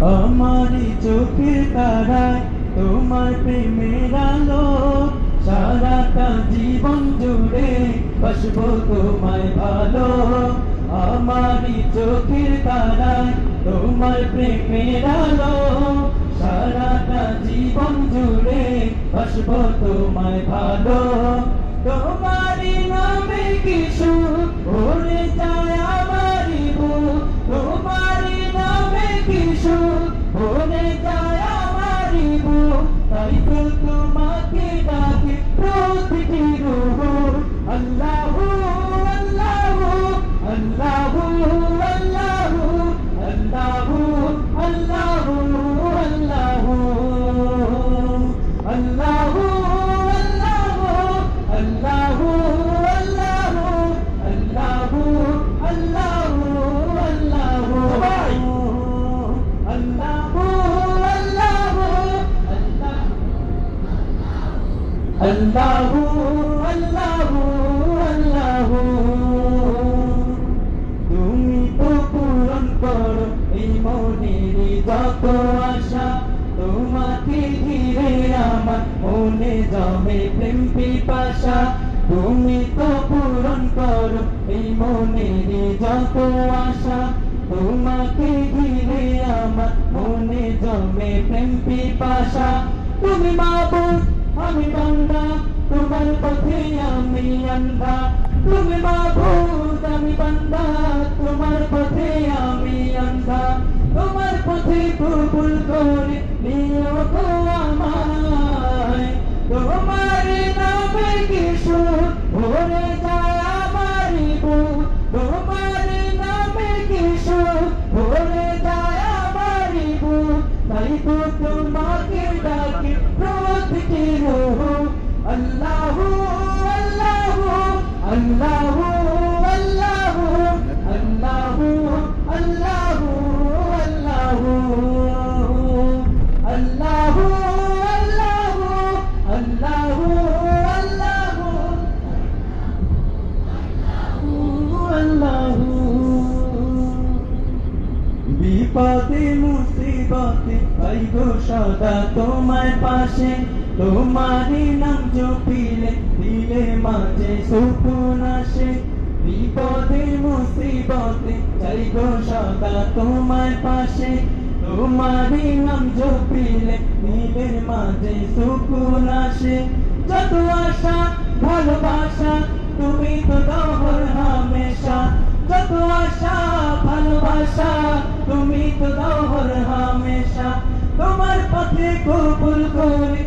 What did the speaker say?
আমারই চোখের তারায় তোমার প্রেমের আলো। সারাটা জীবন জুড়ে বসবো তোমায় ভালো। আমারি চোখের তারায় তোমার প্রেমের আলো। সারাটা জীবন জুড়ে বসবো তোমায় ভালো। তোমারি নামে কিছু ভরে ভরে যায় আমারই বুক তাই আল্লাহু আল্লাহু আল্লাহু। তুমি তো পূরণ করো এই মনের যত আশা। তোমাকে ঘিরে আমার মনে জমে প্রেম পিপাসা। তুমি তো পূরণ করো জমে প্রেম পিপাসা। তুমি মাবুদ তুমি আমি বান্দা, তোমার পথে আমি আন্ধা তোমার পথে কবুল করে গো আমায়। তোমার নামে কিছু ভরে বিপদে, মুসিবতে পাই গো সদা তোমার পাশে। তোমারই নাম জপিলে, দিলে মাঝে সুকুন আসে বিপদে, মুসিবতে চাই গো সদা তোমার পাশে। তোমারই নাম জপিলে দিলের মাঝে সুকুন আসে যত আশা, ভালোবাসা, তুমি তো দহর হামেশা। যত আশা ভালোবাসা তুমি তো দোহর হামেশা। তোমার পথে কবুল করে